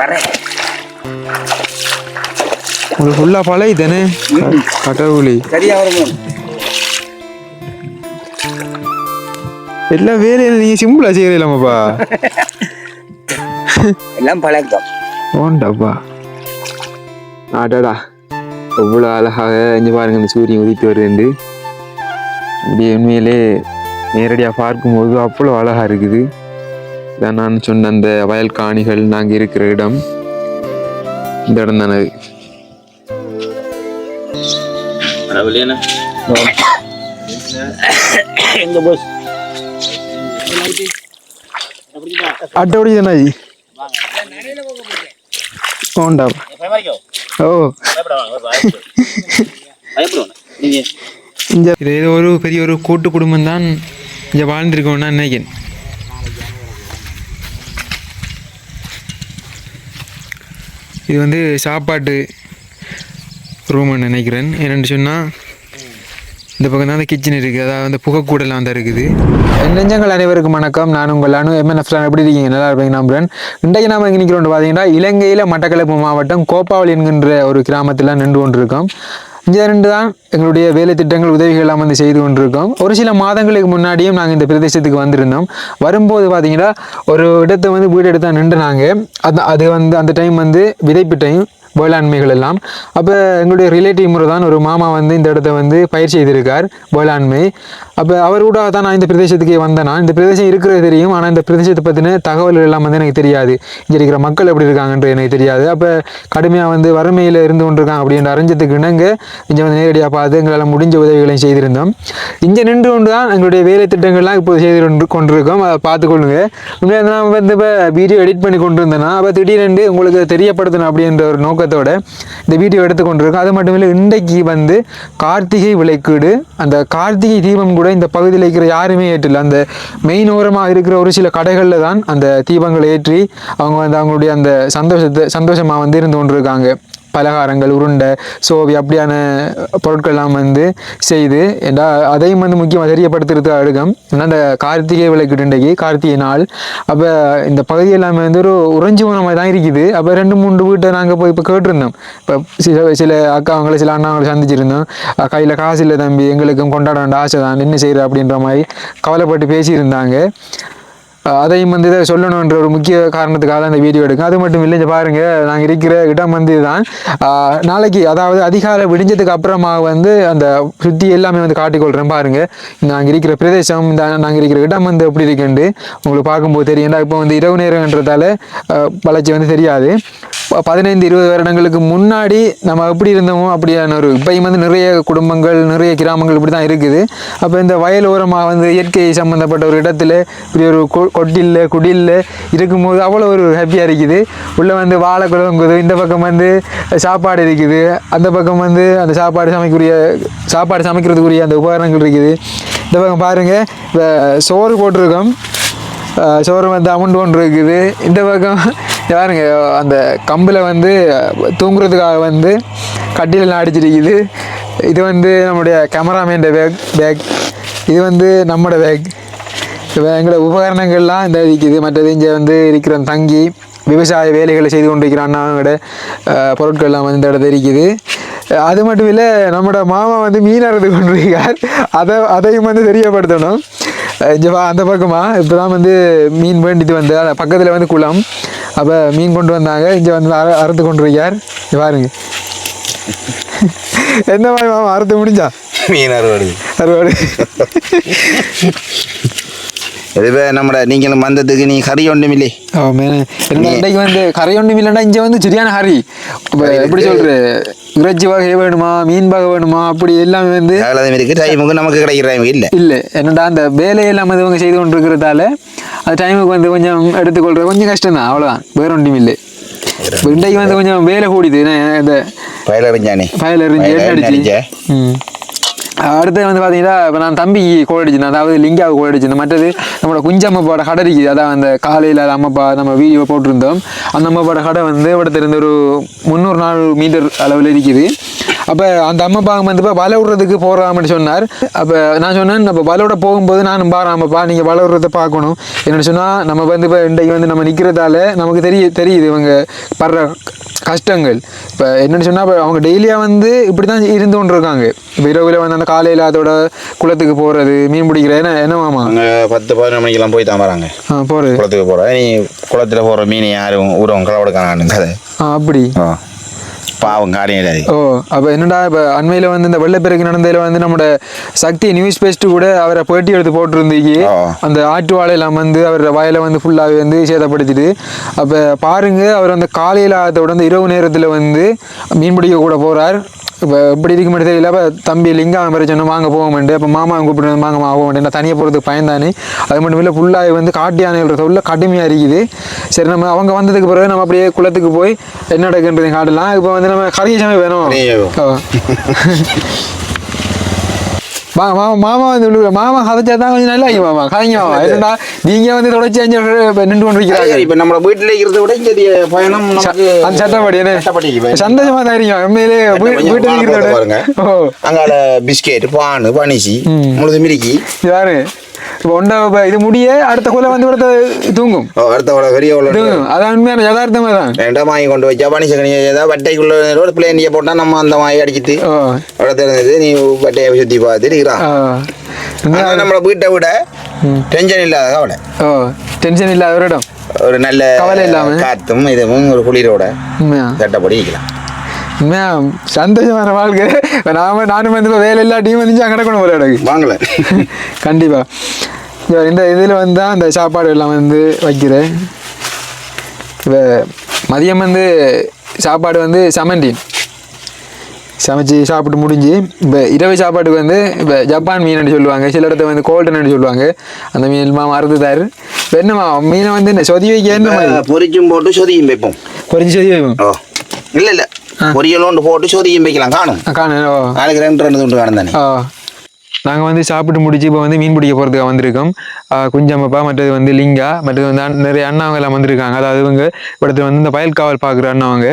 வரேன். உங்களுக்கு ஃபுல்லாக பழையுதானே கடவுளி. சரியா வரும்? எல்லா வேலையும் நீங்கள் சிம்பிளாக செய்யலாமாப்பா எல்லாம் பழக்கம். ஓண்டப்பா ஆடாடா எவ்வளோ அழகாக இங்கே பாருங்க இந்த சூரியன் உதித்து வருதுண்டு. அப்படியே உண்மையிலே நேரடியாக பார்க்கும்போது அவ்வளோ அழகாக இருக்குது. இதான் நான் சொன்ன அந்த வயல் காணிகள் நாங்கள் இருக்கிற இடம். இந்த இடம் தானே அட்டோடி தானே ஓண்டாப்பா ஓ. இங்க. இது ஏதோ ஒரு பெரிய ஒரு கூட்டு குடும்பம் தான் இங்கே வாழ்ந்துருக்கோம்னா நினைக்கிறேன். இது வந்து சாப்பாட்டு ரூம்னு நினைக்கிறேன். என்னென்னு சொன்னால் இந்த பக்கம் தான் அந்த கிச்சன் இருக்குது அதாவது அந்த புகைக்கூடலாம் தான் இருக்குது. நெஞ்சங்கள் அனைவருக்கும் வணக்கம். நான் உங்கள் அனு எம்என்எஃப்லாம் எப்படி இருக்கீங்க? நல்லா இருப்பீங்க நம்புறேன் இன்றைக்கு நாம எங்கே நிற்கிறோம் பார்த்தீங்கன்னா இலங்கையில் மட்டக்களப்பு மாவட்டம் கோப்பாவல் என்கின்ற ஒரு கிராமத்தில் நின்று கொண்டிருக்கோம். இங்கே ரெண்டு தான் எங்களுடைய வேலை திட்டங்கள் உதவிகள் எல்லாம் வந்து செய்து கொண்டிருக்கோம். ஒரு சில மாதங்களுக்கு முன்னாடியும் நாங்கள் இந்த பிரதேசத்துக்கு வந்திருந்தோம். வரும்போது பார்த்தீங்கன்னா ஒரு இடத்தை வந்து வீடு எடுத்தால் நின்று நாங்கள் அது அது வந்து அந்த டைம் வந்து விதைப்பு டைம் வேளாண்மைகள் எல்லாம் அப்போ எங்களுடைய ரிலேட்டிவ் முறை தான் ஒரு மாமா வந்து இந்த இடத்த வந்து பயிர் செய்திருக்கார் வேளாண்மை. அப்போ அவர் கூட தான் நான் இந்த பிரதேசத்துக்கே வந்தேன் இந்த பிரதேசம் இருக்கிறது தெரியும் ஆனால் இந்த பிரதேசத்தை பற்றின தகவல்கள் எல்லாம் வந்து எனக்கு தெரியாது. இங்கே இருக்கிற மக்கள் எப்படி இருக்காங்கன்றது எனக்கு தெரியாது. அப்போ கடுமையாக வந்து வறுமையில் இருந்து கொண்டிருக்காங்க அப்படின்ற அறிஞ்சதுக்கு இணங்க இங்கே வந்து நேரடியாக பார்த்து எங்களால் முடிஞ்ச உதவிகளையும் செய்திருந்தோம். இங்கே நின்று கொண்டு தான் எங்களுடைய வேலை திட்டங்கள்லாம் இப்போது செய்து கொண்டு கொண்டிருக்கோம். அதை பார்த்துக்கொள்ளுங்க உண்மையாக நான் வந்து இப்போ வீடியோ எடிட் பண்ணி கொண்டு இருந்தேன்னா அப்போ திடீரென்று உங்களுக்கு தெரியப்படுத்தணும் அப்படின்ற ஒரு நோக்கத்தோட இந்த வீடியோ எடுத்துக்கொண்டிருக்கோம். அது மட்டும் இல்லை இன்றைக்கு வந்து கார்த்திகை விளக்கீடு அந்த கார்த்திகை தீபம் கூட இந்த பகுதியில் இருக்கிற யாருமே ஏற்றல. அந்த மெயின் ஓரமாக இருக்கிற ஒரு சில கடைகளில் தான் அந்த தீபங்களை ஏற்றி அவங்க வந்து அவங்களுடைய அந்த சந்தோஷத்தை சந்தோஷமாக வந்து இருந்து கொண்டிருக்காங்க. பலகாரங்கள் உருண்டை சோவி அப்படியான பொருட்கள்லாம் வந்து செய்து ஏண்டா அதையும் வந்து முக்கியமாக தெரியப்படுத்துறது அழுகம். ஏன்னா அந்த கார்த்திகை விளக்கு இன்றைக்கு கார்த்திகை நாள். அப்போ இந்த பகுதி எல்லாமே வந்து ஒரு உறைஞ்சி மாதிரி தான் இருக்குது. அப்போ ரெண்டு மூன்று வீட்டை நாங்கள் போய் இப்போ கேட்டிருந்தோம். இப்போ சில சில அக்காவங்களை சில அண்ணாவங்களை சந்திச்சிருந்தோம். கையில் காசு இல்லை தம்பி எங்களுக்கும் கொண்டாட வேண்டிய ஆசை தான் என்ன செய்கிற அப்படின்ற மாதிரி கவலைப்பட்டு பேசியிருந்தாங்க. அதையும் வந்து இதை சொல்லணுன்ற ஒரு முக்கிய காரணத்துக்காக தான் இந்த வீடியோ எடுக்கும் அது மட்டும் இல்லை பாருங்கள் பாருங்க நாங்கள் இருக்கிற இடம் வந்து தான் நாளைக்கு அதாவது அதிகாலை விடிஞ்சதுக்கு அப்புறமா வந்து அந்த சுற்றி எல்லாமே வந்து காட்டிக்கொள்கிறேன் பாருங்க. நாங்கள் இருக்கிற பிரதேசம் இந்த நாங்கள் இருக்கிற இடம் வந்து எப்படி இருக்குன்னு உங்களுக்கு பார்க்கும்போது தெரியும். ஏன்னா இப்போ வந்து இரவு நேரம்ன்றதால வளர்ச்சி வந்து தெரியாது. பதினைந்து இருபது வருடங்களுக்கு முன்னாடி நம்ம எப்படி இருந்தோமோ அப்படியான ஒரு இப்பயும் வந்து நிறைய குடும்பங்கள் நிறைய கிராமங்கள் இப்படி தான் இருக்குது. அப்போ இந்த வயல் ஓரமாக வந்து இயற்கை சம்மந்தப்பட்ட ஒரு இடத்துல இப்படி ஒரு கொ- குடில் குடில்ல இருக்கும்போது அவ்வளோ ஒரு ஹாப்பியாக இருக்குது. உள்ளே வந்து வாழை குழம்புங்குது இந்த பக்கம் வந்து சாப்பாடு இருக்குது. அந்த பக்கம் வந்து அந்த சாப்பாடு சமைக்கக்கூடிய சாப்பாடு சமைக்கிறதுக்குரிய அந்த உபகரணங்கள் இருக்குது. இந்த பக்கம் பாருங்கள் இப்போ சோறு போட்டிருக்கோம். சோறு வந்து அமௌண்ட் ஒன்று இருக்குது. இந்த பக்கம் பாருங்க அந்த கம்பில் வந்து தூங்குறதுக்காக வந்து கட்டிலெல்லாம் அடிச்சிருக்குது இது வந்து நம்முடைய கேமராமேன் பேக் பேக் இது வந்து நம்மளோட பேக் எங்களோட உபகரணங்கள்லாம் இந்த இருக்குது. மற்றது இங்கே வந்து இருக்கிற தங்கி விவசாய வேலைகளை செய்து கொண்டிருக்கிற அண்ணாவோட பொருட்கள்லாம் வந்து இந்த இடத்துல இருக்குது. அது மட்டும் இல்லை நம்மளோட மாமா வந்து மீன் அறுத்து கொண்டிருக்கார். அதை அதையும் வந்து தெரியப்படுத்தணும். இங்கே அந்த பக்கமாக இப்போ தான் வந்து மீன் வேண்டிட்டு வந்து பக்கத்தில் வந்து குளம். அப்போ மீன் கொண்டு வந்தாங்க. இங்கே வந்து அறு அறுத்து கொண்டிருக்கார் இங்க பாருங்க. என்ன மாதிரி மாமா அறுத்து முடிஞ்சா? மீன் அறுவடை. அறுவாடு. இதுவே நம்மட நீங்களும் வந்ததுக்கு நீ கறி ஒன்றும் இல்லை என்ன இன்றைக்கு வந்து கரை ஒன்றும் இல்லைன்னா இங்கே வந்து சரியான ஹரி எப்படி சொல்கிற இறைச்சி வகை வேணுமா மீன் வகை வேணுமா அப்படி எல்லாமே வந்து இருக்கு டைமுக்கு நமக்கு கிடைக்கிற டைம் இல்லை. இல்லை. என்னடா அந்த வேலையெல்லாம் வந்து இவங்க செய்து கொண்டிருக்கிறதால அந்த டைமுக்கு வந்து கொஞ்சம் எடுத்துக்கொள்றது கொஞ்சம் கஷ்டம் தான் அவ்வளோதான் வேற ஒன்றும் இல்லை. இன்றைக்கு வந்து கொஞ்சம் வேலை கூடிது என்ன, இந்த எறிஞ்சு எண்ணெய் அடிச்சு அடிச்ச ம். அடுத்து வந்து பார்த்தீங்கன்னா இப்போ நான் தம்பிக்கு கோல் அடிச்சிருந்தேன். அதாவது லிங்காவை கோல் அடிச்சிருந்தேன். மற்றது நம்மளோட குஞ்சம்மாப்போட கடை இருக்குது. அதான் அந்த காலையில் அந்த அம்மாப்பா நம்ம வீடியோ போட்டிருந்தோம். அந்த அம்மாப்போட கடை வந்து இடத்துல ஒரு முந்நூறு நாள் மீட்டர் அளவில் இருக்குது. அப்போ அந்த அம்மப்பா வந்து இப்போ வலை விடுறதுக்கு போகிறாமன்னு சொன்னார். அப்போ நான் சொன்னேன் அப்போ வலை விட போகும்போது நானும் அம்மப்பா நீங்கள் வலை விடுறதை பார்க்கணும். என்னென்னு சொன்னால் நம்ம வந்து இப்போ இன்றைக்கு வந்து நம்ம நிற்கிறதால நமக்கு தெரிய தெரியுது இவங்க படுற கஷ்டங்கள். இப்போ என்னென்னு சொன்னால் இப்போ அவங்க டெய்லியாக வந்து இப்படி தான் இருந்து கொண்டு இருக்காங்க இப்போ இரவில் வந்து அந்த காலையில் அதோட குளத்துக்கு போகிறது மீன் பிடிக்கிற என்ன என்ன மாமா? அங்கே பத்து பதினொரு மணிக்கெல்லாம் போய் தான் வராங்க. ஆ போகிறது குளத்துக்கு போகிறேன் நீ குளத்தில் போகிற மீன் யாரும் ஊரம் களவெடுக்கானு கதை ஆ அப்படி. ஓ பாவம் காரியம் ஓ அப்போ என்னடா இப்போ அண்மையில் வந்து இந்த வெள்ளப்பெருக்கு நடந்ததில் வந்து நம்மளோட சக்தி நியூஸ் பேஸ்ட்டு கூட அவரை பேட்டி எடுத்து போட்டிருந்தீங்க. அந்த ஆட்டு வாழையெல்லாம் வந்து அவர் வயலை வந்து ஃபுல்லாகவே வந்து சேதப்படுத்திட்டு அப்போ பாருங்க அவர் அந்த காலையில் அதோட வந்து இரவு நேரத்தில் வந்து மீன் பிடிக்க கூட போகிறார் இப்போ எப்படி இருக்க மட்டும் தெரியல அப்போ தம்பி லிங்கம் மாதிரி சொன்ன வாங்க போக மாட்டேன் அப்போ மாமா கூப்பிட்டு வந்து வாங்க போக மாட்டேன் நான் தனியாக போகிறதுக்கு பயந்தானே அது மட்டும் இல்லை ஃபுல்லாக வந்து காட்டு யானைகள் தொல்லை கடுமையாக இருக்குது சரி நம்ம அவங்க வந்ததுக்கு பிறகு நம்ம அப்படியே குளத்துக்கு போய் என்ன நடக்குன்றது காட்டலாம். இப்போ வந்து நம்ம கரிய சமையல் வேணும்? மா- மாமா மாமா வந்து விழுவுற. மாமா கதைச்சா தான் கொஞ்சம் நல்லா மாமா கதைங்க மாமா என்னடா நீங்க வந்து தொடர்ச்சி அஞ்சு நின்று கொண்டு இருக்கிறாங்க இப்போ நம்ம வீட்டில் இருக்கிறத விட இங்கே பயணம் அந்த சட்டப்படி என்ன சட்டப்படிக்கு பயணம். சந்தோஷமா தான் இருக்கீங்க உண்மையிலே வீ- வீட்டுல இருக்கிறத பாருங்க. அங்கால பிஸ்கெட் பானு பனிசி. முழுது மிரிக்கி யாரு இப்போ இப்ப இது முடிய அடுத்த கொலை வந்து அடுத்த தூங்கும். அடுத்த அவ்வளோ பெரிய அவ்வளோ தூங்கும். அதான் உண்மையான யதார்த்தமா தான். ரெண்டாம் வாங்கி கொண்டு வச்சா பனி சகனி ஏதாவது வட்டைக்குள்ள பிளேனியை போட்டால் நம்ம அந்த வாங்கி அடிச்சிட்டு அவ்வளோ தெரிஞ்சது நீ வட்டையை சுற்றி பார்த்து இருக்கிறான் ஆ. உண்மையா- ஆனால் நம்மளை வீட்டை விட. டென்ஷன் இல்லாத கவலை. ஓ டென்ஷன் இல்லாத ஒரு இடம் ஒரு நல்ல கவலை இல்லாம. காத்தும் இதுவும் ஒரு குளிரோட சட்டப்படி இருக்கலாம் உண்மையா? சந்தோஷமான வாழ்க்கை. நாம நானும் வந்து வேலை இல்லாட்டியும் வந்து அங்கே கிடக்கணும் ஒரு இடக்கு வாங்கல. கண்டிப்பா. இங்க இந்த இதில் வந்து தான் அந்த சாப்பாடு எல்லாம் வந்து வைக்கிறேன். இப்போ மதியம் வந்து சாப்பாடு வந்து செவன்டீன் சமைச்சு சாப்பிட்டு முடிஞ்சு இப்போ இரவு சாப்பாட்டுக்கு வந்து இப்போ ஜப்பான் மீன் சொல்லுவாங்க சில இடத்துல வந்து கோல்டன் சொல்லுவாங்க. அந்த மீன் மாமா அறுத்துதாரு இப்போ என்னம்மா மீனை வந்து என்ன சொதி வைக்க என்ன பொரிச்சும் போட்டு சொதியும் வைப்போம். பொரிஞ்சு சொதி வைப்போம்? இல்லை இல்லை. பொரியலோண்டு போட்டு சொதியும் வைக்கலாம் காணும். ஆ, காணு ஓ. நாளைக்கு ரெண்டு ரெண்டு துண்டு காணும் தானே. நாங்கள் வந்து சாப்பிட்டு முடிச்சு இப்போ வந்து மீன் பிடிக்க போகிறதுக்கு வந்திருக்கோம். குஞ்சம்மப்பா மற்றது வந்து லிங்கா மற்றது வந்து அண்ண- நிறைய அண்ணாவங்க எல்லாம் வந்திருக்காங்க. அதாவது இவங்க இடத்துல வந்து இந்த வயல் காவல் பார்க்குற அண்ணாவங்க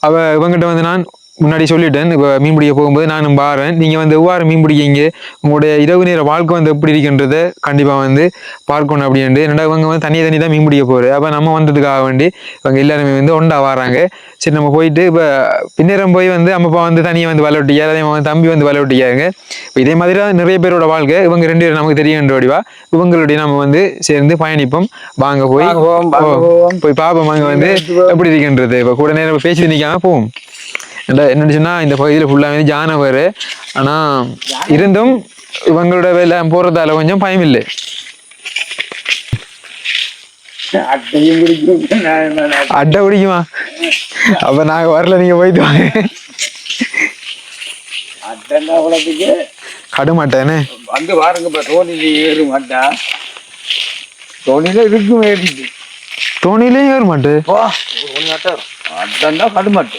அவ இவங்ககிட்ட வந்து நான் முன்னாடி சொல்லிட்டேன் இப்போ மீன் பிடிக்க போகும்போது நானும் பாறேன் நீங்கள் வந்து எவ்வாறு மீன் பிடிக்கீங்க உங்களுடைய இரவு நேர வாழ்க்கை வந்து எப்படி இருக்குன்றதை கண்டிப்பாக வந்து பார்க்கணும் அப்படின்ட்டு. என்னடா இவங்க வந்து தனியாக தனி தான் மீன் பிடிக்க போகிறது அப்போ நம்ம வந்ததுக்காக வேண்டி இவங்க எல்லாருமே வந்து ஒண்டா வராங்க. சரி நம்ம போயிட்டு இப்போ பின்னேரம் போய் வந்து அம்மப்பா வந்து தனியாக வந்து விளையாட்டியா அதே மாதிரி தம்பி வந்து விளையாட்டியாங்க இப்போ இதே மாதிரி தான் நிறைய பேரோட வாழ்க்கை. இவங்க ரெண்டு பேரும் நமக்கு தெரியுன்ற வடிவா இவங்களுடைய நம்ம வந்து சேர்ந்து பயணிப்போம். வாங்க போய் போய் பார்ப்போம் அங்கே வந்து எப்படி இருக்குன்றது? இப்போ கூட நேரம் பேசிட்டு நிற்காம போவோம். என்னன்னு சொன்னா இந்த பகுதியில் ஃபுல்லாக வந்து ஜானவர் ஆனால் இருந்தும் இவங்களோட வேலை போகிறதால கொஞ்சம் பயம் இல்லை. என்ன அட்டை பிடிக்குமா அப்போ நாங்கள் வரல நீங்கள் போயிட்டு வாங்க. கடுமாட்டேன்னு வந்து பாருங்க தோணியில் ஏறு மாட்டா தோணியில இருக்கும் ஏறிட்டு. தோணிலையும் ஏற மாட்டு போ அட்டைன்னா கடுமாட்டு.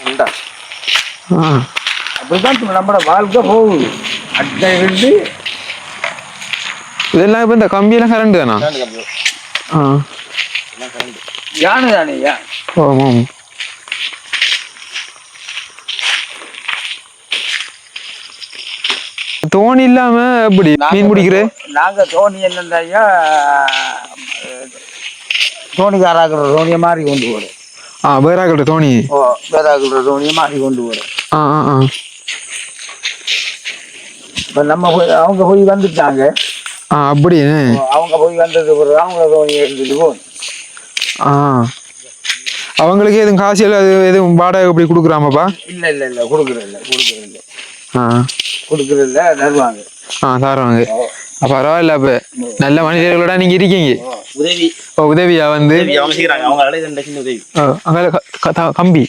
உண்டா அப்படிதான் நம்மளோட வாழ்க்கை போகுது. அட்டை இருந்து இதெல்லாம் இப்போ இந்த கம்பியெல்லாம் கரண்ட் தானா? ஆ. யானை தானே யா. ஆமாம் தோணி இல்லாம எப்படி மீன் பிடிக்கிற? நாங்க தோணி என்னண்டாயா தோணிக்காராக்குற தோணியை மாறி கொண்டு போறோம் வேறாக்கிட்ட தோணி. ஓ வேதாக்குற தோணியை மாறி கொண்டு போறோம் ஆ ஆ ஆ. இப்ப நம்ம போய் அவங்க போய் வந்துட்டாங்க. ஆ அப்படியே. அவங்க போய் வந்தது பிறகு அவங்க தோணி எடுத்துட்டு போகணும் ஆ. அவங்களுக்கு எதுவும் காசு எல்லாம் அது எதுவும் வாடகை அப்படி கொடுக்குறாமப்பா? இல்ல இல்ல இல்ல கொடுக்குறது இல்ல கொடுக்குறது இல்ல ஆ. கொடுக்குறது இல்ல தருவாங்க. ஆ அப்ப பரவாயில்ல அப்ப நல்ல மனிதர்களோட நீங்க இருக்கீங்க. உதவி. ஓ உதவியா வந்து? அங்க கம்பி.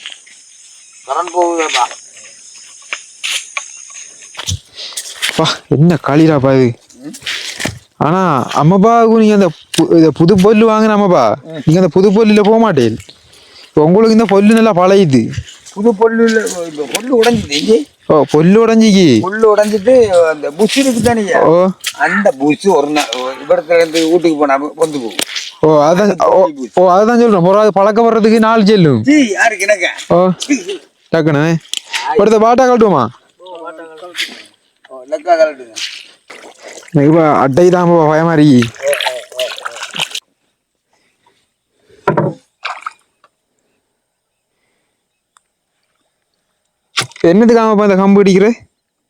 என்ன களிராப்பா இது? ஆனா அம்மாப்பாவுக்கு நீங்க அந்த புது பொல்லு வாங்கின அம்மாப்பா நீங்க அந்த புது பொல்லுல போக மாட்டேன். இப்போ உங்களுக்கு இந்த பொல்லு நல்லா பழையுது புது இப்ப பொல்லு உடைஞ்சிட்டு ஓ பொல்லு உடஞ்சிக்கு? பொல்லு உடைஞ்சிட்டு அந்த புஷ் இருக்கு தானே ஓ. அந்த புஷ் ஒரு நாள் இവിടத்துல இருந்து வீட்டுக்கு போனா பொந்து போகும் ஓ அதான் ஓ அதுதான் சொல்றேன். ஒரு அது பழக்க வர்றதுக்கு நாலு செல்லும் யாருக்கு எனக்கு? ஓ டக்குனு. ஒருத்த பாட்டா கலட்டுங்க எனக்கு அட்டை தான் பயமா இருக்கு. என்னதுக்காக இப்போ அந்த கம்பு அடிக்கிற?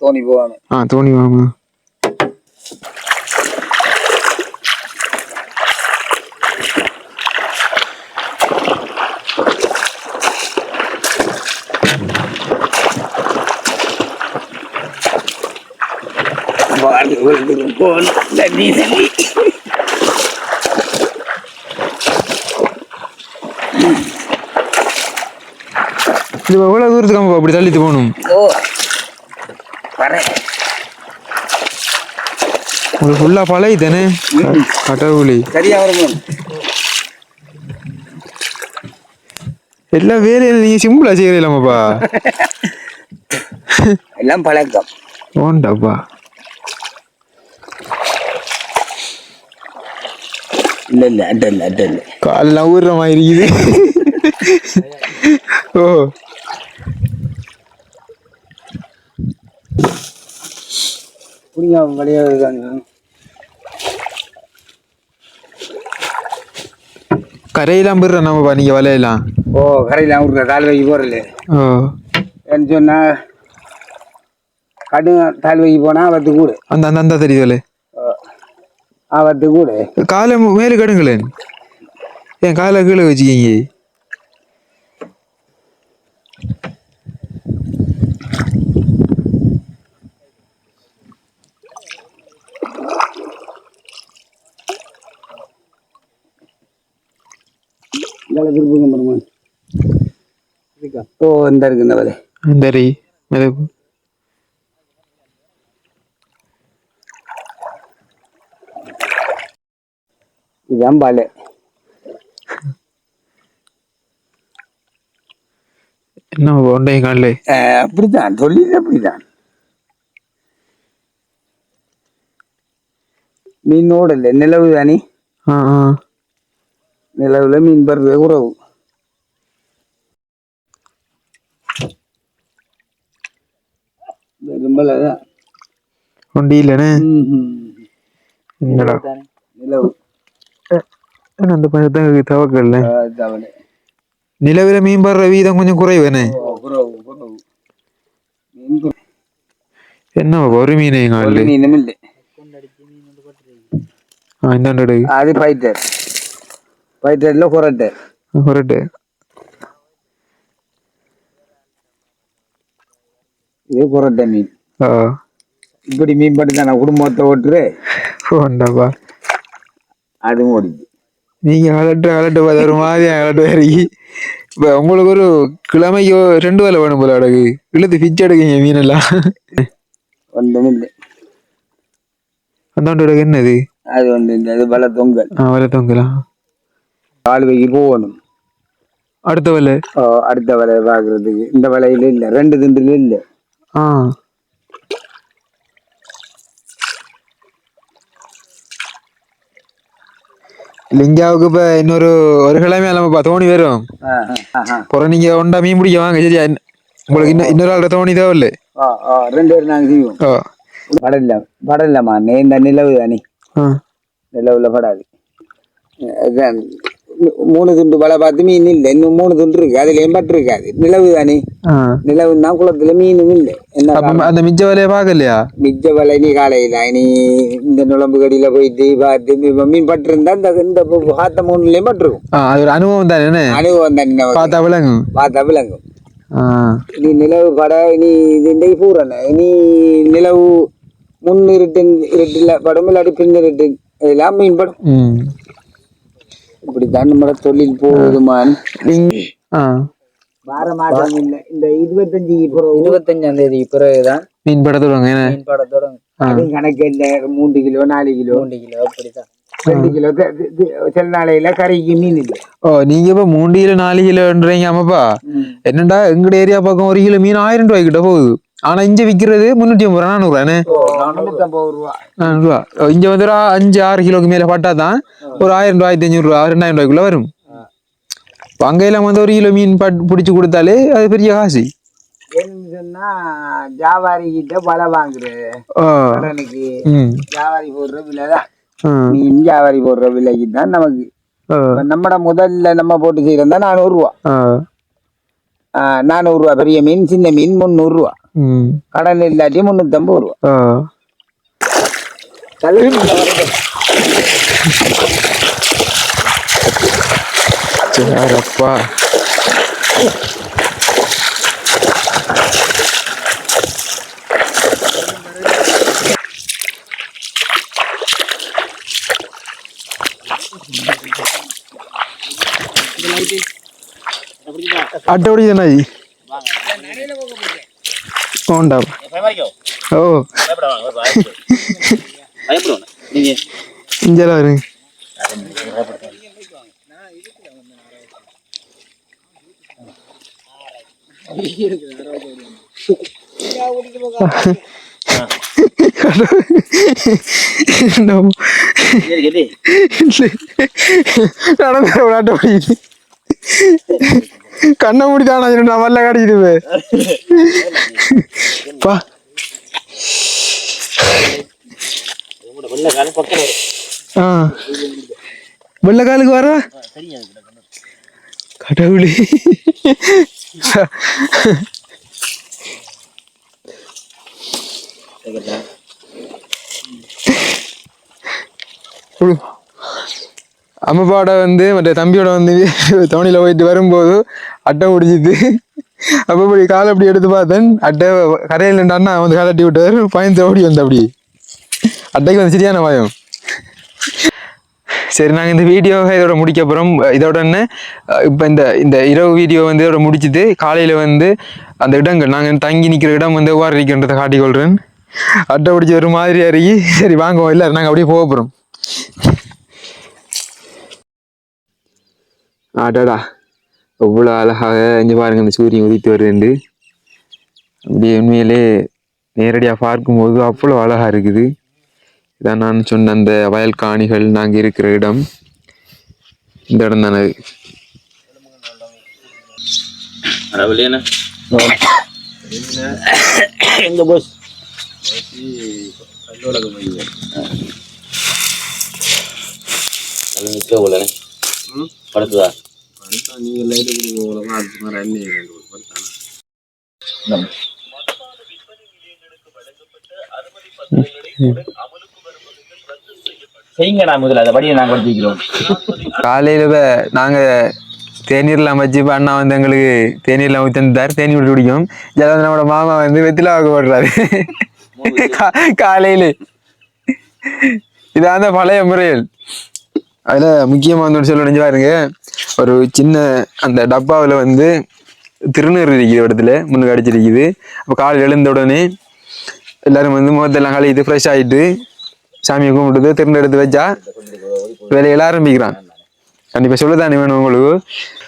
தோணி போவாங்க ஆ தோணி வாங்க. வாழ்க்கை விழுந்துடும் இது எவ்வளோ தூரத்துக்கு கம்பு அப்படி தள்ளிட்டு போகணும்? ஓ வரேன். உங்களுக்கு ஃபுல்லாக பழகி தானே கடவுளி. சரியா வரும் எல்லா வேலையும் நீங்கள் சிம்பிளாக செய்கிறீங்களாமாப்பா எல்லாம் பழக்கம். ஓண்டாப்பா இல்ல இல்ல அட்ட இல்ல அட்ட இல்ல. காலெல்லாம் ஊறுற மாதிரி இருக்குது. ஓ. புரியா வழியாக இருக்காங்க. கரையெல்லாம் போடுற நம்மப்பா நீங்கள் வலையெல்லாம் ஓ கரையில் அவருக்கு கால் வைக்க போறல ஓ. என்ன சொன்னா கடு தால் வைக்க போனா அவத்து கூடு. அந்த அந்த அந்த தெரியுதுல. அவத்து கூடு. காலை மேலே கடுங்களேன். என் காலை கீழே வச்சுக்கிங்க. இதில் திருப்புங்க பெருமான் ஓ இந்த இருக்கு இந்த வேலை அந்த ரீ மிதப்பு இதுதான் பால். என்ன ஒன்றைய அப்படித்தான். தொழில் அப்படிதான் மீனோட இல்லை நிலவு தானே ஆ ஆ. நிலவுல மீன் பருவ உறவு. விரும்பலதான் ஒண்டி இல்லைண்ணே என்னடா? நிலவு. அந்த பஞ்சத்தான் தவக்கல்ல. நிலவில மீன் படுற வீதம் கொஞ்சம் குறைவேண்ணே உறவு உறவு மீன் குறவு. என்ன ஒரு மீன் காலில் மீனும் இல்லை. அது ஃபைட்டர் ஃபைட்டர்ல குரட்டை கொரட்டு இது குரட்டை மீன் ஆ இப்படி மீன் பட்டு தான் குடும்பத்தை ஓட்டுரு போண்டாப்பா அதுவும் ஓடிச்சு நீங்க கலட்டு கலட்டு பார்த்து ஒரு மாதிரியா கலட்டு இறங்கி இப்போ உங்களுக்கு ஒரு கிழமைக்கு ரெண்டு வேலை வேணும் போல அடகு இழுத்து பிச்சு எடுக்கீங்க மீனெல்லாம் அந்தாண்டு அடகு என்னது அது வந்து இது வலை தொங்கல் ஆ வேலை தொங்கலாம் காலுவைக்கு போகணும். அடுத்த வேலை அடுத்த வலையை பார்க்கறதுக்கு. இந்த வலையில இல்லை ரெண்டு திண்டுல இல்லை. ஆ. லிங்காவுக்கு இப்போ இன்னொரு ஒரு கிழமை இல்லாமப்பா தோணி வரும். அப்புறம் நீங்க ஒண்டா மீன் பிடிக்க வாங்க சரியா? உங்களுக்கு இன்னும் இன்னொரு ஆளோட தோணி தேவையில்லை? ரெண்டு பேரும் நாங்கள் செய்வோம். படல படலம்மா நீண்ட நிலவு தானே நிலவுல படாது. மூணு துண்டு வலை பார்த்து மீன் இல்லை. இன்னும் மூணு துண்டு இருக்கு. அதுல எம்பட்டு இருக்காது நிலவு தானே. நிலவுன்னா குளத்துல மீனும் இல்லை. என்ன அந்த மிச்ச வலையை பார்க்கலையா? மிச்ச வலை நீ காலையில நீ இந்த நுழம்பு கடியில போயிட்டு பார்த்து மீன் பட்டு இருந்தா இந்த இந்த காத்த மூணுலயும் பட்டு இருக்கும். அது ஒரு அனுபவம் தானே அனுபவம் தானே பார்த்தா விளங்கும். பார்த்தா விளங்கும். நீ நிலவு பட நீ இது பூரண. நீ நிலவு முன் இருட்டு இருட்டுல படம் இல்லாட்டி பின் இருட்டு இதெல்லாம் மீன் படம். இப்படித்தான் நம்ம தொழில் போகுதுமான் ஆ. வார மாதம் இல்ல. இந்த இருபத்தஞ்சு இருபத்தஞ்சாம் தேதி பிறகுதான் மீன் பட தொடங்க மீன் பட தொடங்கும் அது கணக்கு இல்ல. மூன்று கிலோ நாலு கிலோ. மூன்று கிலோ அப்படித்தான் ரெண்டு கிலோ சில நாளையில கறிக்கு மீன் இல்லை. ஓ நீங்க இப்ப மூணு கிலோ நாலு கிலோன்றீங்க ஆமாப்பா என்னடா எங்கட ஏரியா பக்கம் ஒரு கிலோ மீன் ஆயிரம் ரூபாய் கிட்ட போகுது. ஆனா இங்க விக்கிறது முன்னூத்தி ஐம்பது ரூபா நானூத்தம்பது ரூபா. நானூறுவா இங்க வந்து ஒரு அஞ்சு ஆறு கிலோக்கு மேல பட்டா தான். ஒரு ஆயிரம் ரூபாய் ஆயிரத்தி அஞ்சூறு ரூபா ரெண்டாயிரம் ரூபாய்க்குள்ள வரும். இப்ப அங்க எல்லாம் வந்து ஒரு கிலோ மீன் பட் பிடிச்சு கொடுத்தாலே அது பெரிய காசு. ஜாவாரி கிட்ட பல வாங்குற ஓ கடனுக்கு ம். ஜாவாரி போடுற விலை தான். ஆ. மீன் ஜாவாரி போடுற விலைக்கு தான் நமக்கு. நம்மட முதல்ல நம்ம போட்டு செய்யறதா நானூறுரூவா நானூறுரூவா பெரிய மீன் சின்ன மீன் முந்நூறுரூவா ம் கடன் இல்லாட்டி முந்நூற்றம்பது ரூபா ஓ சரிப்பா அட்டப்படி தானே போண்டா ஓ இங்கெல்லாம் வருங்க நடந்த விளையாட்ட முடியுது கண்ணை முடிச்சானா நான் வரல காட்டிடுவே பா. ஆ. வெள்ளக்காலுக்கு வர கடவுளே. you. அம்மாப்பாவோட வந்து மற்ற தம்பியோட வந்து தோணியில் போயிட்டு வரும்போது அட்டை பிடிச்சிது. அப்போ இப்படி காலை அப்படி எடுத்து பார்த்தேன். அட்டை கரையில் அண்ணா வந்து கலட்டி விட்டார். பயந்து ஓடி வந்து அப்படி. அட்டைக்கு வந்து சரியான பயம். சரி நாங்கள் இந்த வீடியோ இதோட முடிக்க போகிறோம் இதோட என்ன? இப்போ இந்த இந்த இரவு வீடியோ வந்து இதோட முடிச்சுட்டு காலையில் வந்து அந்த இடங்கள் நாங்கள் தங்கி நிற்கிற இடம் வந்து எவ்வாறு இருக்கின்றதை காட்டிக்கொள்கிறேன் அட்டை பிடிச்ச ஒரு மாதிரி இறங்கி சரி வாங்குவோம் இல்லை நாங்கள் அப்படியே போக போகிறோம் அடடா. எவ்வளோ அழகாக இங்கே பாருங்க இந்த சூரியன் உதித்து வருது அப்படியே உண்மையிலே நேரடியாக பார்க்கும்போது அவ்வளோ அழகாக இருக்குது. இதான் நான் சொன்ன அந்த வயல் காணிகள் நாங்கள் இருக்கிற இடம். இந்த இடம் தானே அது அளவுலேண்ணே எங்க போஸ் நிற்க போலண்ணே படுத்துதா செய்யுங்கடா முதல்ல அதை படியை நாங்கள் படிக்கிறோம் காலையில் நாங்கள் தேநீர்லாம் வச்சு இப்போ அண்ணா வந்து எங்களுக்கு தேநீர்லாம் ஊற்றி தந்தார் தேநீர் விட்டு குடிக்கும் இதில் வந்து நம்மளோட மாமா வந்து வெத்தில வாக்கு போடுறாரு காலையில் இதான் அந்த பழைய முறைகள் அதில் முக்கியமாக வந்து சொல்ல நினைஞ்சு பாருங்க. ஒரு சின்ன அந்த டப்பாவில் வந்து திருநீர் இருக்குது இடத்துல முன்னுக்கு அடிச்சிருக்குது. அப்போ காலையில் எழுந்த உடனே எல்லோரும் வந்து முகத்தெல்லாம் கழுவிட்டு ஃப்ரெஷ் ஆகிட்டு சாமியை கும்பிட்டு திருநீர் எடுத்து வச்சா வேலையெல்லாம் ஆரம்பிக்கிறான் கண்டிப்பாக சொல்லத்தானே வேணும் உங்களுக்கு.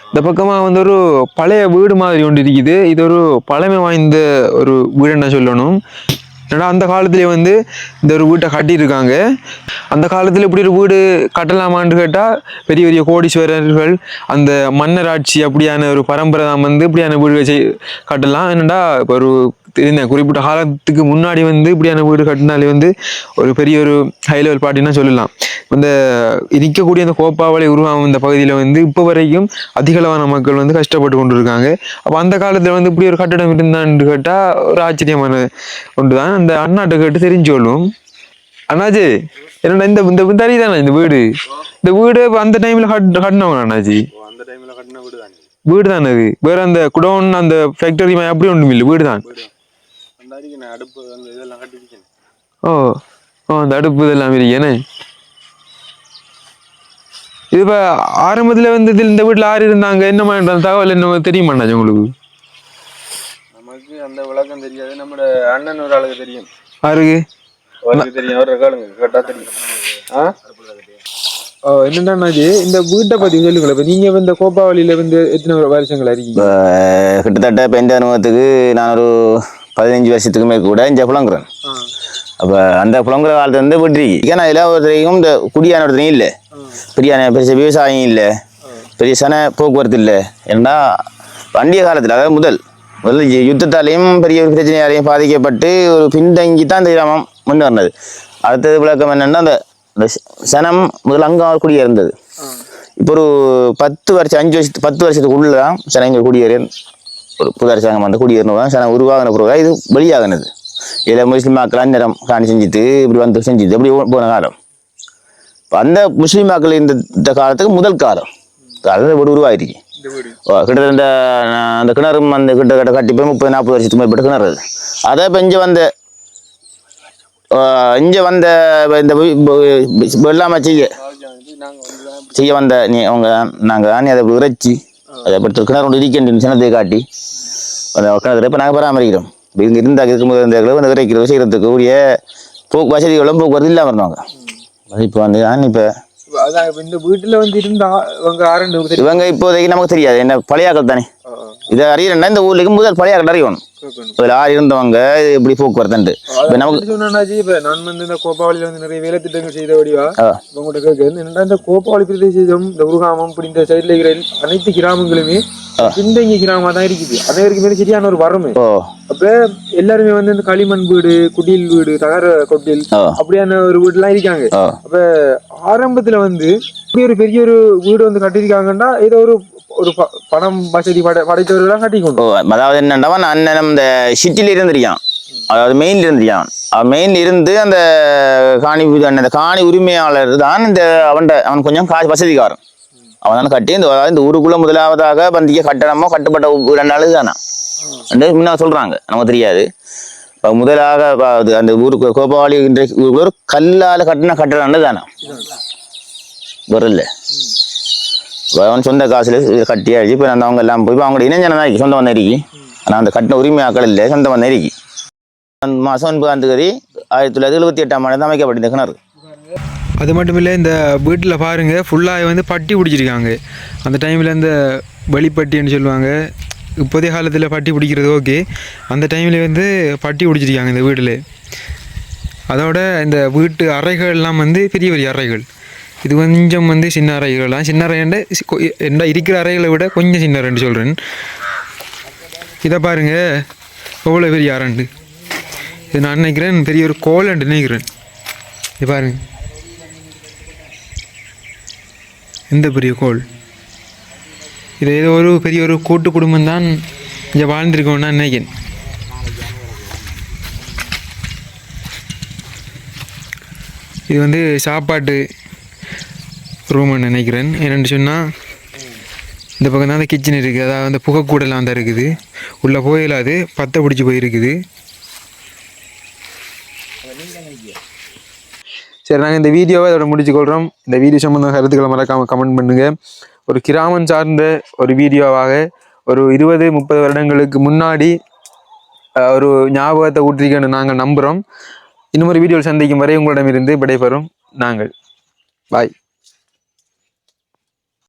இந்த பக்கமாக வந்து ஒரு பழைய வீடு மாதிரி ஒன்று இருக்குது. இது ஒரு பழமை வாய்ந்த ஒரு வீடுன்னு சொல்லணும். ஏன்னா அந்த காலத்துலேயே வந்து இந்த ஒரு வீட்டை கட்டியிருக்காங்க? அந்த காலத்தில் இப்படி ஒரு வீடு கட்டலாமான்னு கேட்டால் பெரிய பெரிய கோடீஸ்வரர்கள் அந்த மன்னர் ஆட்சி அப்படியான ஒரு பரம்பரை தான் வந்து இப்படியான வீடு வச்சு கட்டலாம். என்னடா இப்போ ஒரு இந்த குறிப்பிட்ட காலத்துக்கு முன்னாடி வந்து இப்படியான வீடு கட்டினாலே வந்து ஒரு பெரிய ஒரு ஹை லெவல் பார்ட்டினா சொல்லலாம். இந்த இருக்கக்கூடிய அந்த கோப்பாவளி உருவாகும் இந்த பகுதியில் வந்து இப்போ வரைக்கும் அதிகளவான மக்கள் வந்து கஷ்டப்பட்டு கொண்டு இருக்காங்க அப்போ அந்த காலத்தில் வந்து இப்படி ஒரு கட்டடம் இருந்தான்னு கேட்டால் ஒரு ஆச்சரியமான ஒன்று தான் அந்த அண்ணாட்ட கேட்டு தெரிஞ்சு கொள்ளும் அண்ணாச்சி என்னடா இந்த இந்த தறி தானே இந்த வீடு? இந்த வீடு அந்த டைமில் கட் கட்டினவங்க அண்ணாச்சி அந்த டைம்ல கட்டின வீடு தானே வீடு தானே அது? வேற அந்த குடோன் அந்த ஃபேக்டரி அப்படி ஒன்றும் இல்லை வீடு தான் அந்த அடிக்கு நான் அடுப்பு அந்த இதெல்லாம் கட்டிருக்கேன் ஓ ஓ அந்த அடுப்பு இதெல்லாம் இருக்கேனே இது இப்போ ஆரம்பத்தில் வந்து இதில் இந்த வீட்டில் ஆறு இருந்தாங்க? என்ன மாதிரி தகவல் என்ன தெரியுமா அண்ணாச்சி உங்களுக்கு? நமக்கு அந்த விளக்கம் தெரியாது. நம்மட அண்ணன் ஒரு ஆளுக்கு தெரியும். அவருக்கு தெரியும். அவரை கேளுங்க. கேட்டா தெரியும். ஆ? ஓ என்னடாண்ணாச்சி இந்த வீட்டை பற்றி சொல்லுங்களேன். இப்போ நீங்கள் இந்த கோப்பாவளியில் வந்து எத்தனை வருஷங்கள் இருக்கீங்க? கிட்டத்தட்ட எந்த அனுபவத்துக்கு நான் ஒரு பதினஞ்சு வருஷத்துக்கு மேல் கூட இங்கே புலங்குறேன். அப்போ அந்த புலங்குற காலத்துல இருந்து விட்டுருக்கு. ஏன்னா இதில் ஒருத்தரையும் இந்த குடியான ஒருத்தரையும் இல்லை. பெரியான பெரிய விவசாயம் இல்லை. பெரிய சன போக்குவரத்து இல்லை. ஏன்னா பண்டிகை காலத்தில் அதாவது முதல் முதல்ல யு- யுத்தத்தாலையும் பெரிய ஒரு பிரச்சனையாலையும் பாதிக்கப்பட்டு ஒரு பின்தங்கி தான் இந்த கிராமம் முன்னேறினது அடுத்தது விளக்கம் என்னன்னா அந்த சனம் முதல்ல அங்கே குடியிருந்தது இப்போ ஒரு பத்து வருஷம் அஞ்சு வருஷத்து பத்து வருஷத்துக்கு உள்ள தான் சனங்கள் குடியேறி புது அரசாங்கம் வந்து குடியேறினதான் சனம் உருவாகின பிறகு இது வெளியாகினது. இதில் முஸ்லீம் மக்கள் அந்நேரம் காணி செஞ்சுட்டு இப்படி வந்து செஞ்சுட்டு இப்படி போன காலம். இப்ப அந்த முஸ்லீம் மக்கள் இந்த காலத்துக்கு முதல் காலம். அது ஒரு உருவாயிருக்கு ஓ, கிட்டத்தட்ட அந்த கிணறும் அந்த கிட்டத்தட்ட கட்டி போய் முப்பது நாற்பது வருஷத்துக்கு மேற்பட்ட கிணறு அது. அதை இப்போ இங்கே வந்த இங்கே வந்த இந்த வி- வி- வெள்ளாமை செய்ய செய்ய வந்த நீ அவங்க நாங்கள் தான் அதை இறைச்சி அதை படுத்த கிணறு ஒன்று இருக்கின்ற சின்னத்தை காட்டி அந்த கிணத்துல இப்போ நாங்கள் பராமரிக்கிறோம். இப்போ இங்கே இருந்தால் இருக்கும்போது இந்த கிணறு வந்து இறைக்கிறது செய்கிறதுக்கு உரிய போக்கு வசதிகளும் போக்குவரத்து இல்லாமல் இருந்தாங்க. இப்போ வந்து நான் இப்போ இந்த வீட்டுல வந்து இருந்தா இவங்க இப்போதைக்கு நமக்கு தெரியாது. என்ன பழையாக்கள் தானே. இதை அறியணும்னா இந்த ஊருக்கு முதல் பழையாக்கள் அறியணும் இதில் ஆறு இருந்தவங்க இது எப்படி போக்குவரத்துண்டு இப்போ நமக்கு சொன்னாஜி இப்ப நான் வந்து இந்த கோபாவளியில வந்து நிறைய வேலை திட்டங்கள் செய்த வடிவா. உங்கள்கிட்ட கேட்குறது என்னடா இந்த கோபாவளி பிரதேசம் இந்த உருகாமம் இப்படி இந்த சைட்ல இருக்கிற அனைத்து கிராமங்களுமே பின்தங்கிய கிராமமா தான் இருக்குது. அதற்கு மேலே சரியான ஒரு வறுமை அப்ப எல்லாருமே வந்து இந்த களிமண் வீடு குடில் வீடு தகர கொட்டில். அப்படியான ஒரு வீடுலாம் இருக்காங்க. ஆ. அப்ப ஆரம்பத்துல வந்து இப்படி ஒரு பெரிய ஒரு வீடு வந்து கட்டியிருக்காங்கன்னா ஏதோ ஒரு ஒரு ப- பணம் வசதி படை படைத்தவர்கள் கட்டிக்கொண்டு ஓ அதாவது என்னண்டவன் அண்ணன் இந்த சிட்டில இருந்திருக்கான் அதாவது மெயின்ல இருந்திருக்கான் அவன் மெயின்ல இருந்து அந்த காணி அந்த காணி உரிமையாளர் தான் இந்த அவன் அவன் கொஞ்சம் காசு வசதிக்காரன் அவன் தான் கட்டி இந்த அதாவது இந்த ஊருக்குள்ள முதலாவதாக பந்திக்க கட்டணமோ கட்டப்பட்ட ரெண்டாள் தானா ரெண்டு முன்ன சொல்றாங்க நமக்கு தெரியாது இப்போ முதலாக அது அந்த ஊருக்கு கோபாவளி இன்றைக்கு ஒரு கல்லால கட்டின கட்டடம் தானா வரல அவன் சொந்த காசில் கட்டியாச்சு கட்டி இப்போ அந்த அவங்க எல்லாம் போய் இப்ப அவங்களோட இணைஞ்சன தான் சொந்தம் வந்த இருக்கி ஆனால் அந்த கட்டின உரிமையாக்கள் இல்லை சொந்தம் வந்த இருக்கி அந்த மாதம் ஒன்பதாம் தேதி ஆயிரத்தி தொள்ளாயிரத்தி எழுபத்தி எட்டாம் ஆண்டு தான் அமைக்கப்பட்டிருந்த கிணறு அது மட்டும் இல்லை இந்த வீட்டில் பாருங்கள் ஃபுல்லாக வந்து பட்டி பிடிச்சிருக்காங்க அந்த டைமில் இந்த வெளிப்பட்டின்னு சொல்லுவாங்க இப்போதைய காலத்தில் பட்டி பிடிக்கிறது ஓகே அந்த டைமில் வந்து பட்டி பிடிச்சிருக்காங்க இந்த வீட்டில் அதோட இந்த வீட்டு அறைகள்லாம் வந்து பெரிய பெரிய அறைகள் இது கொஞ்சம் வந்து சின்ன அறைகள்லாம் சின்ன அறையண்டு என்ன இருக்கிற அறைகளை விட கொஞ்சம் சின்ன அறைன்னு சொல்கிறேன் இதை பாருங்கள் எவ்வளோ பெரிய அறைண்டு இது நான் நினைக்கிறேன் பெரிய ஒரு கோலண்டு நினைக்கிறேன். இது பாருங்க. எந்த பெரிய கோல்? இது ஏதோ ஒரு பெரிய ஒரு கூட்டு குடும்பம் தான் இங்கே வாழ்ந்துருக்கோம்னா நினைக்கிறேன். இது வந்து சாப்பாட்டு ரூம்னு நினைக்கிறேன். என்னென்னு சொன்னால் இந்த பக்கம் தான் அந்த கிச்சன் இருக்குது அதாவது அந்த புகைக்கூடலாம் தான் இருக்குது. உள்ளே போயிடாது பத்தை பிடிச்சி போயிருக்குது. சரி நாங்கள் இந்த வீடியோவை இதோட முடிச்சுக்கொள்கிறோம் இந்த வீடியோ சம்மந்தம் கருத்துக்களை மறக்காமல் கமெண்ட் பண்ணுங்கள் ஒரு கிராமம் சார்ந்த ஒரு வீடியோவாக ஒரு இருபது முப்பது வருடங்களுக்கு முன்னாடி ஒரு ஞாபகத்தை ஊற்றிக்கன்னு நாங்கள் நம்புகிறோம் இன்னும் ஒரு வீடியோவில் சந்திக்கும் வரை உங்களிடமிருந்து விடைபெறும் நாங்கள். பாய்